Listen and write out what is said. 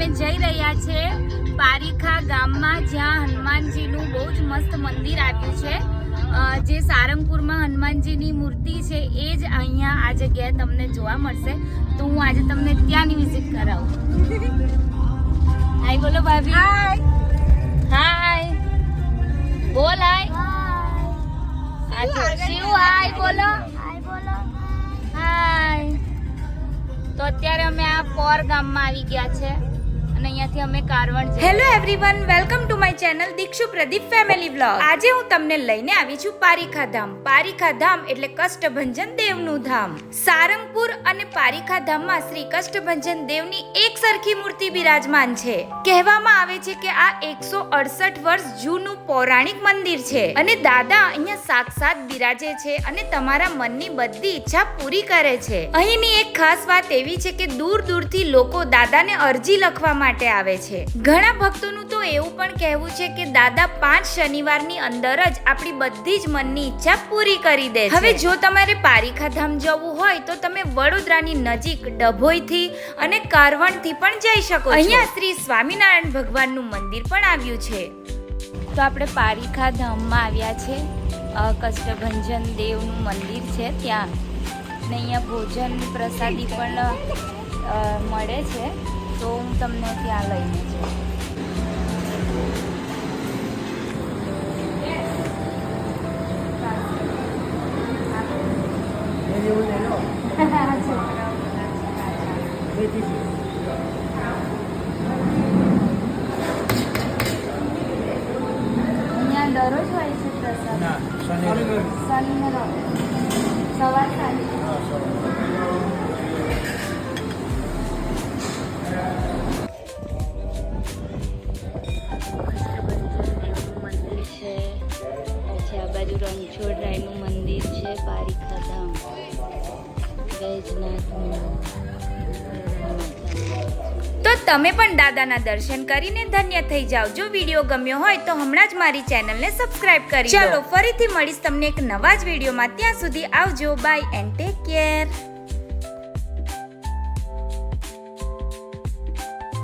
અમે જઈ રહ્યા છે પારીખા ગામમાં જ્યાં હનુમાનજીનું બહુ જ મસ્ત મંદિર આવ્યું છે. જે સારંગપુરમાં હનુમાનજીની મૂર્તિ છે એ જ અહીંયા આ જગ્યાએ તમને જોવા મળશે. તો હું આજે તમને ત્યાંની વિઝિટ કરાવું. હાય બોલો ભાભી. હાય. બોલ હાય. શિવ હાય બોલો. હાય. તો અત્યારે અમે આ પોર ગામમાં આવી ગયા છે. અને અહીંયાથી અમે કારવણ hello everyone welcome to my channel Dikshu Pradeep family blog આજે હું તમને લઈને આવી છું પારીખા ધામ પારીખા ધામ એટલે કષ્ટભંજન દેવનું ધામ. સારંગપુર અને પારીખા ધામમાં શ્રી કષ્ટભંજન દેવની એક સરખી મૂર્તિ બિરાજમાન છે. કહેવામાં આવે છે કે આ એકસો અડસઠ વર્ષ જૂનું પૌરાણિક મંદિર છે. અને દાદા અહીંયા સાક્ષાત બિરાજે છે અને તમારા મનની બધી ઈચ્છા પૂરી કરે છે. અહીંની એક ખાસ વાત એવી છે કે દૂર દૂરથી લોકો દાદાને અરજી લખવા માટે આવે છે. ઘણા ભક્તોનું તો એવું પણ કહેવું છે કે દાદા પાંચ શનિવારની અંદર જ આપણી બધી જ મનની ઈચ્છા પૂરી કરી દે હવે જો તમારે પારીખા ધામ જવું હોય તો તમે વડોદરાની નજીક ડભોઈથી અને કારવણથી પણ જઈ શકો અહીંયા શ્રી સ્વામિનારાયણ ભગવાનનું મંદિર પણ આવ્યું છે. તો આપણે પારીખા ધામમાં આવ્યા છે. કષ્ટભંજન દેવનું મંદિર છે ત્યાં. ને અહીંયા ભોજન પ્રસાદી પણ મળે છે. તો હું તમને ત્યાં લઈને જઈશ. અહીંયા દરરોજ હોય છે પ્રસાદ? શનિ સવાર સાંજ? બાજુ રણછોડરાયનું મંદિર છે પારીખા ધામ તો તમે પણ દાદાના દર્શન કરીને ધન્ય થઈ જાઓ. જો વીડિયો ગમ્યો હોય તો હમણાં જ મારી ચેનલને સબસ્ક્રાઇબ કરી ચાલો ફરીથી મળીશ તમને એક નવા જ વિડીયોમાં. ત્યાં સુધી આવજો. By and take care